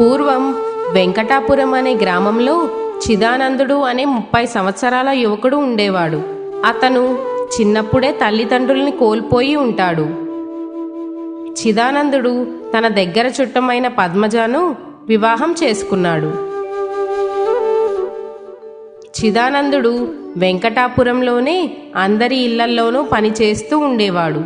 పూర్వం వెంకటాపురం అనే గ్రామంలో చిదానందుడు అనే ముప్పై సంవత్సరాల యువకుడు ఉండేవాడు. అతను చిన్నప్పుడే తల్లిదండ్రుల్ని కోల్పోయి ఉంటాడు. చిదానందుడు తన దగ్గర చుట్టమైన పద్మజను వివాహం చేసుకున్నాడు. చిదానందుడు వెంకటాపురంలోనే అందరి ఇళ్ళల్లోనూ పనిచేస్తూ ఉండేవాడు.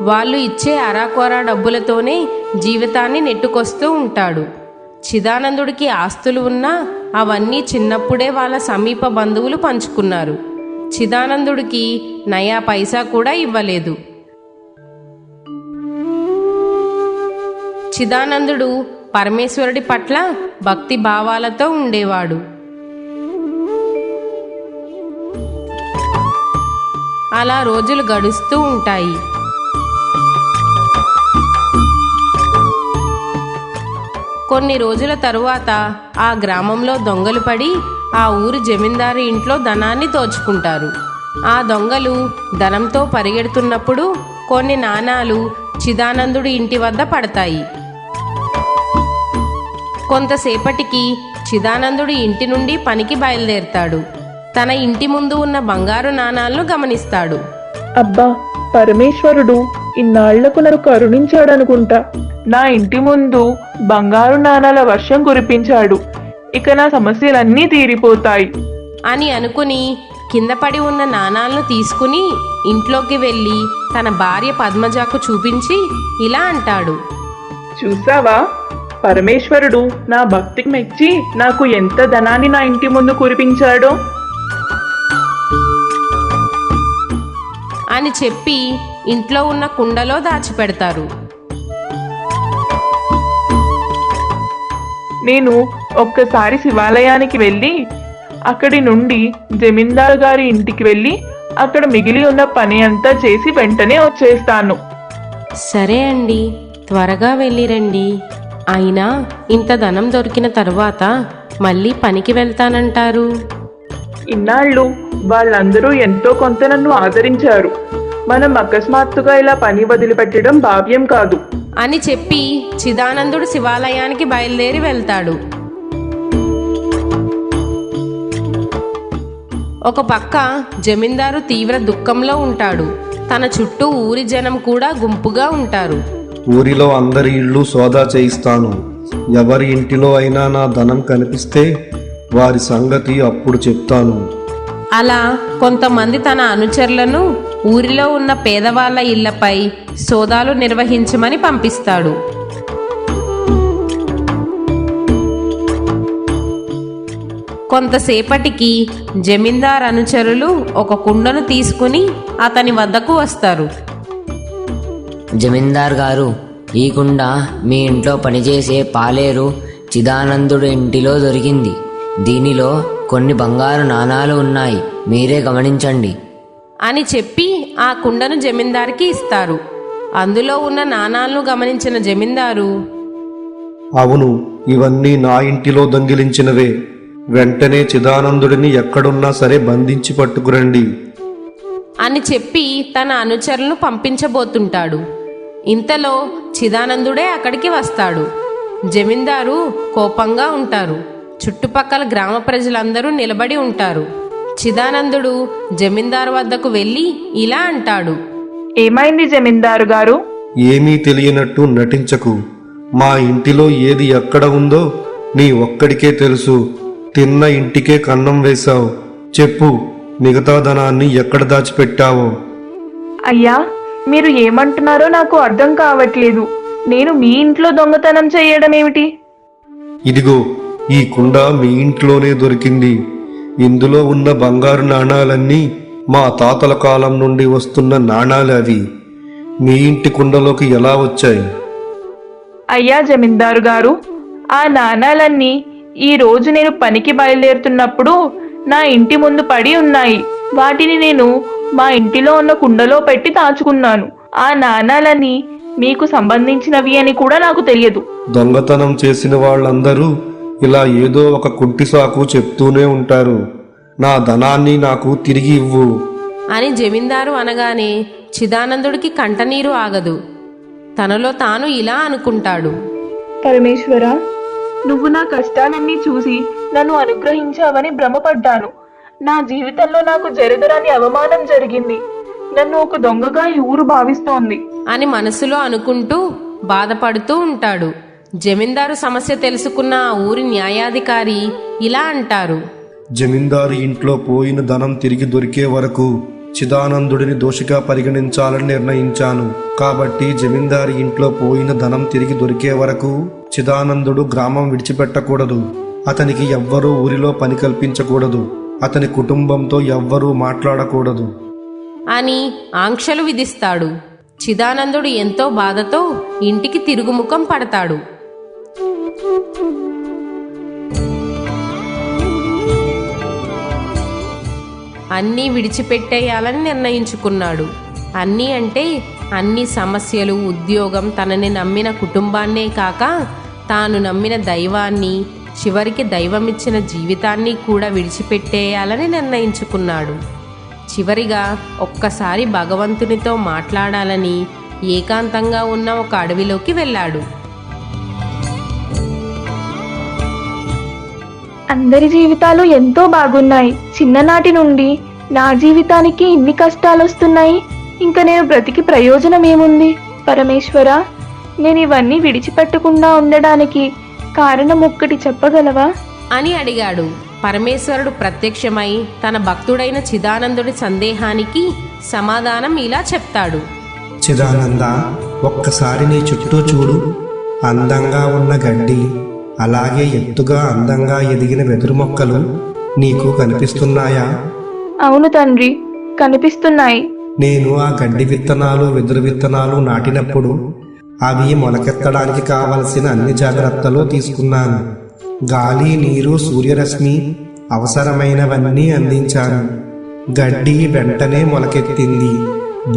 వాళ్ళు ఇచ్చే అరాకొరా డబ్బులతోనే జీవితాన్ని నెట్టుకొస్తూ ఉంటాడు. చిదానందుడికి ఆస్తులు ఉన్నా అవన్నీ చిన్నప్పుడే వాళ్ళ సమీప బంధువులు పంచుకున్నారు. చిదానందుడికి నయా పైసా కూడా ఇవ్వలేదు. చిదానందుడు పరమేశ్వరుడి పట్ల భక్తి భావాలతో ఉండేవాడు. అలా రోజులు గడుస్తూ ఉంటాయి. కొన్ని రోజుల తరువాత ఆ గ్రామంలో దొంగలు పడి ఆ ఊరి జమీందారు ఇంట్లో ధనాన్ని దోచుకుంటారు. ఆ దొంగలు ధనంతో పరిగెడుతున్నప్పుడు కొన్ని నాణాలు చిదానందుడి ఇంటి వద్ద పడతాయి. కొంతసేపటికి చిదానందుడు ఇంటి నుండి పనికి బయలుదేరుతాడు. తన ఇంటి ముందు ఉన్న బంగారు నాణాలను గమనిస్తాడు. అబ్బా పరమేశ్వరుడు ఇన్నాళ్ళకు నన్ను కరుణించాడనుకుంటా. నా ఇంటి ముందు బంగారు నాణాల వర్షం కురిపించాడు. ఇక నా సమస్యలన్నీ తీరిపోతాయి. అని అనుకుని కింద పడి ఉన్న నాణాలను తీసుకుని ఇంట్లోకి వెళ్ళి తన భార్య పద్మజకు చూపించి ఇలా అంటాడు. చూసావా? పరమేశ్వరుడు నా భక్తికి మెచ్చి నాకు ఎంత ధనాన్ని నా ఇంటి ముందు కురిపించాడో? అని చెప్పి ఇంట్లో ఉన్న కుండలో దాచిపెడతారు. నేను ఒక్కసారి శివాలయానికి వెళ్ళి అక్కడి నుండి జమీందారు గారి ఇంటికి వెళ్ళి అక్కడ మిగిలి ఉన్న పని అంతా చేసి వెంటనే వచ్చేస్తాను. సరే అండి త్వరగా వెళ్ళిరండి అయినా ఇంత ధనం దొరికిన తర్వాత మళ్ళీ పనికి వెళ్తానంటారు. ఇన్నాళ్ళు వాళ్ళందరూ ఎంతో కొంత నన్ను ఆదరించారు. మనం అకస్మాత్తుగా ఇలా పని వదిలిపెట్టడం భావ్యం కాదు. అని చెప్పి చిదానందుడు శివాలయానికి బయలుదేరి వెళ్తాడు. ఒక పక్క జమీందారు తీవ్ర దుఃఖంలో ఉంటాడు. తన చుట్టూ ఊరి జనం కూడా గుంపుగా ఉంటారు. ఊరిలో అందరి ఇళ్ళు సోదా చేయిస్తాను. ఎవరి ఇంటిలో అయినా నా ధనం కనిపిస్తే వారి సంగతి అప్పుడు చెప్తాను. అలా కొంతమంది తన అనుచరులను ఊరిలో ఉన్న పేదవాళ్ళ ఇళ్ళపై సోదాలు నిర్వహించమని పంపిస్తాడు. కొంతసేపటికి జమీందార్ అనుచరులు ఒక కుండను తీసుకుని అతని వద్దకు వస్తారు. జమీందార్ గారు ఈ కుండ మీ ఇంట్లో పనిచేసే పాలేరు చిదానందుడు ఇంటిలో దొరికింది. దీనిలో కొన్ని బంగారు నాణాలు ఉన్నాయి. మీరే గమనించండి. అని చెప్పి ఆ కుండను జమీందార్కి ఇస్తారు. అందులో ఉన్న నాణాలను గమనించిన జమీందారు అవును ఇవన్నీ నా ఇంటిలో దొంగిలించినవే. వెంటనే చిదానందుడిని ఎక్కడున్నా సరే బంధించి పట్టుకురండి. అని చెప్పి తన అనుచరులను పంపించబోతుంటాడు. ఇంతలో చిదానందుడే అక్కడికి వస్తాడు. జమీందారు కోపంగా ఉంటారు. చుట్టుపక్కల గ్రామ ప్రజలందరూ నిలబడి ఉంటారు. చిదానందుడు జమీందారు వద్దకు వెళ్ళి ఇలా అంటాడు. ఏమైంది జమీందారు గారు? ఏమీ తెలియనట్టు నటించకు. మా ఇంటిలో ఏది ఎక్కడ ఉందో నీ ఒక్కడికే తెలుసు. తిన్న ఇంటికే కన్నం వేశావు. చెప్పు మిగతా ధనాన్ని ఎక్కడ దాచిపెట్టావో? అయ్యా మీరు ఏమంటున్నారో నాకు అర్థం కావట్లేదు. నేను మీ ఇంట్లో దొంగతనం చేయడం ఏమిటి ఇదిగో ఈ కుండ మీ ఇంట్లోనే దొరికింది. ఇందులో ఉన్న బంగారు నాణాలన్నీ మా తాతల కాలం నుండి వస్తున్న నాణాలు అవి. మీ ఇంటి కుండలోకి ఎలా వచ్చాయి? అయ్యా జమీందారు గారు ఆ నాణాలన్నీ ఈ రోజు నేను పనికి బయలుదేరుతున్నప్పుడు నా ఇంటి ముందు పడి ఉన్నాయి. వాటిని నేను మా ఇంటిలో ఉన్న కుండలో పెట్టి దాచుకున్నాను. ఆ నాణాలన్నీ మీకు సంబంధించినవి అని కూడా నాకు తెలియదు. దొంగతనం చేసిన వాళ్ళందరూ ఇలా ఏదో ఒక కుంటి సాకు చెప్తూనే ఉంటారు. నా ధనాన్ని నాకు తిరిగి ఇవ్వు. అని జమీందారు అనగానే చిదానందుడికి కంటనీరు ఆగదు. తనలో తాను ఇలా అనుకుంటాడు. పరమేశ్వర నువ్వు నా కష్టాలన్నీ చూసి నన్ను అనుగ్రహించావని భ్రమపడ్డాను. నా జీవితంలో నాకు జరగరాని అవమానం జరిగింది. నన్ను ఒక దొంగగా ఈ ఊరు భావిస్తోంది. అని మనసులో అనుకుంటూ బాధపడుతూ ఉంటాడు. జమీందారు సమస్య తెలుసుకున్న ఆ ఊరి న్యాయాధికారి ఇలా అంటారు. జమీందారు ఇంట్లో పోయిన ధనం తిరిగి దొరికే వరకు చిదానందుడిని దోషిగా పరిగణించాలని నిర్ణయించాను. కాబట్టి జమీందారి ఇంట్లో పోయిన ధనం తిరిగి దొరికే వరకు చిదానందుడు గ్రామం విడిచిపెట్టకూడదు. అతనికి ఎవ్వరూ ఊరిలో పని కల్పించకూడదు. అతని కుటుంబంతో ఎవ్వరూ మాట్లాడకూడదు. అని ఆంక్షలు విధిస్తాడు. చిదానందుడు ఎంతో బాధతో ఇంటికి తిరుగుముఖం పడతాడు. అన్నీ విడిచిపెట్టేయాలని నిర్ణయించుకున్నాడు. అన్నీ అంటే అన్ని సమస్యలు ఉద్యోగం తనని నమ్మిన కుటుంబాన్నే కాక తాను నమ్మిన దైవాన్ని చివరికి దైవమిచ్చిన జీవితాన్ని కూడా విడిచిపెట్టేయాలని నిర్ణయించుకున్నాడు. చివరిగా ఒక్కసారి భగవంతునితో మాట్లాడాలని ఏకాంతంగా ఉన్న ఒక అడవిలోకి వెళ్ళాడు. అందరి జీవితాలు ఎంతో బాగున్నాయి. చిన్ననాటి నుండి నా జీవితానికి ఇన్ని కష్టాలు వస్తున్నాయి ఇంకా నేను బ్రతికి ప్రయోజనం ఏముంది పరమేశ్వర నేను ఇవన్నీ విడిచిపెట్టకుండా ఉండడానికి కారణం ఒక్కటి చెప్పగలవా? అని అడిగాడు. పరమేశ్వరుడు ప్రత్యక్షమై తన భక్తుడైన చిదానందుడి సందేహానికి సమాధానం ఇలా చెప్తాడు. చిదానంద ఒక్కసారి నీ చుట్టూ చూడు. అందంగా ఉన్న గడ్డి అలాగే ఎత్తుగా అందంగా ఎదిగిన వెదురు మొక్కలు నీకు కనిపిస్తున్నాయా? అవును తండ్రి కనిపిస్తున్నాయి. నేను ఆ గడ్డి విత్తనాలు వెదురు విత్తనాలు నాటినప్పుడు అవి మొలకెత్తడానికి కావలసిన అన్ని జాగ్రత్తలు తీసుకున్నాను. గాలి నీరు సూర్యరశ్మి అవసరమైనవన్నీ అందించాను. గడ్డి వెంటనే మొలకెత్తింది.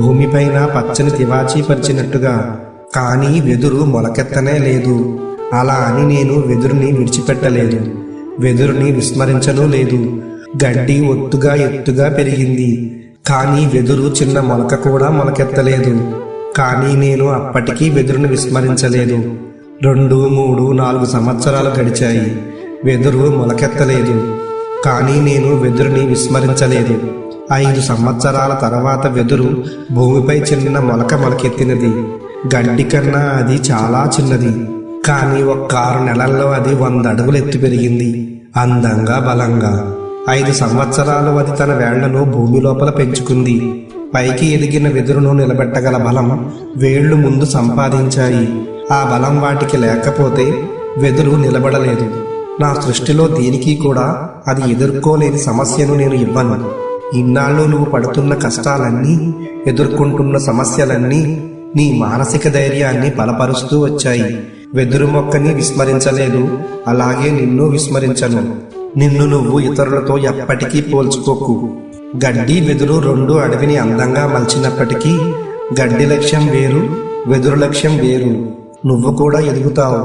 భూమిపైన పచ్చని తివాచీ పరిచినట్టుగా కానీ వెదురు మొలకెత్తనే లేదు. అలా అని నేను వెదురుని విడిచిపెట్టలేదు. వెదురుని విస్మరించను లేదు. గడ్డి ఒత్తుగా ఎత్తుగా పెరిగింది. కానీ వెదురు చిన్న మొలక కూడా మొలకెత్తలేదు. కానీ నేను అప్పటికీ వెదురుని విస్మరించలేదు. రెండు మూడు నాలుగు సంవత్సరాలు గడిచాయి. వెదురు మొలకెత్తలేదు. కానీ నేను వెదురుని విస్మరించలేదు. ఐదు సంవత్సరాల తర్వాత వెదురు భూమిపై చిన్న మొలక మొలకెత్తినది. గడ్డి కన్నా అది చాలా చిన్నది. కానీ ఒక్క ఆరు నెలల్లో అది వంద అడుగులు ఎత్తు పెరిగింది. అందంగా బలంగా. ఐదు సంవత్సరాలు అది తన వేళ్ళను భూమి లోపల పెంచుకుంది. పైకి ఎదిగిన వెదురును నిలబెట్టగల బలం వేళ్ళు ముందు సంపాదించాయి. ఆ బలం వాటికి లేకపోతే వెదురు నిలబడలేదు. నా సృష్టిలో దేనికి కూడా అది ఎదుర్కోలేని సమస్యను నేను ఇవ్వను. ఇన్నాళ్ళు నువ్వు పడుతున్న కష్టాలన్నీ ఎదుర్కొంటున్న సమస్యలన్నీ నీ మానసిక ధైర్యాన్ని బలపరుస్తూ వచ్చాయి. వెదురు మొక్కని విస్మరించలేదు. అలాగే నిన్ను విస్మరించను. నిన్ను నువ్వు ఇతరులతో ఎప్పటికీ పోల్చుకోకు. గడ్డి వెదురు రెండు అడవిని అందంగా మలిచినప్పటికీ గడ్డి లక్ష్యం వేరు వెదురు లక్ష్యం వేరు. నువ్వు కూడా ఎదుగుతావు.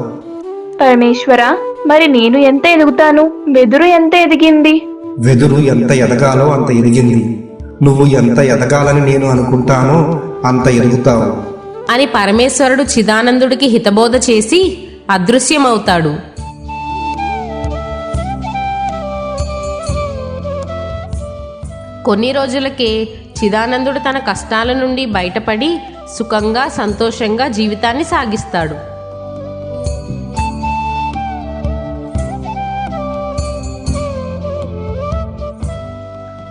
పరమేశ్వర మరి నేను ఎంత ఎదుగుతాను? వెదురు ఎంత ఎదిగింది? వెదురు ఎంత ఎదగాలో అంత ఎదిగింది. నువ్వు ఎంత ఎదగాలని నేను అనుకుంటానో అంత ఎదుగుతావు. అని పరమేశ్వరుడు చిదానందుడికి హితబోధ చేసి అదృశ్యమవుతాడు. కొన్ని రోజులకే చిదానందుడు తన కష్టాల నుండి బయటపడి సుఖంగా సంతోషంగా జీవితాన్ని సాగిస్తాడు.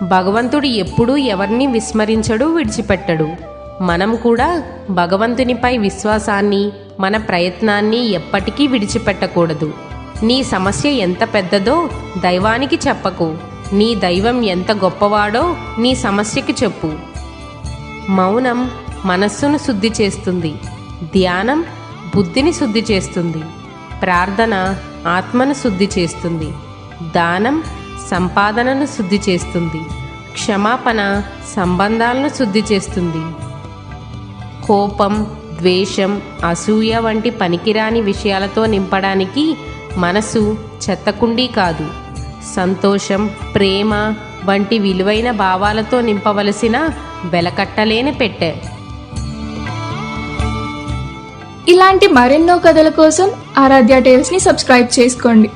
భగవంతుడు ఎప్పుడూ ఎవరిని విస్మరించడు విడిచిపెట్టడు. మనం కూడా భగవంతునిపై విశ్వాసాన్ని మన ప్రయత్నాన్ని ఎప్పటికీ విడిచిపెట్టకూడదు. నీ సమస్య ఎంత పెద్దదో దైవానికి చెప్పకు. నీ దైవం ఎంత గొప్పవాడో నీ సమస్యకి చెప్పు. మౌనం మనస్సును శుద్ధి చేస్తుంది. ధ్యానం బుద్ధిని శుద్ధి చేస్తుంది. ప్రార్థన ఆత్మను శుద్ధి చేస్తుంది. దానం సంపాదనను శుద్ధి చేస్తుంది. క్షమాపణ సంబంధాలను శుద్ధి చేస్తుంది. కోపం ద్వేషం అసూయ వంటి పనికిరాని విషయాలతో నింపడానికి మనసు చెత్తకుండీ కాదు. సంతోషం ప్రేమ వంటి విలువైన భావాలతో నింపవలసిన వెలకట్టలేని పెట్టె. ఇలాంటి మరెన్నో కథల కోసం ఆరాధ్య టేల్స్ని సబ్స్క్రైబ్ చేసుకోండి.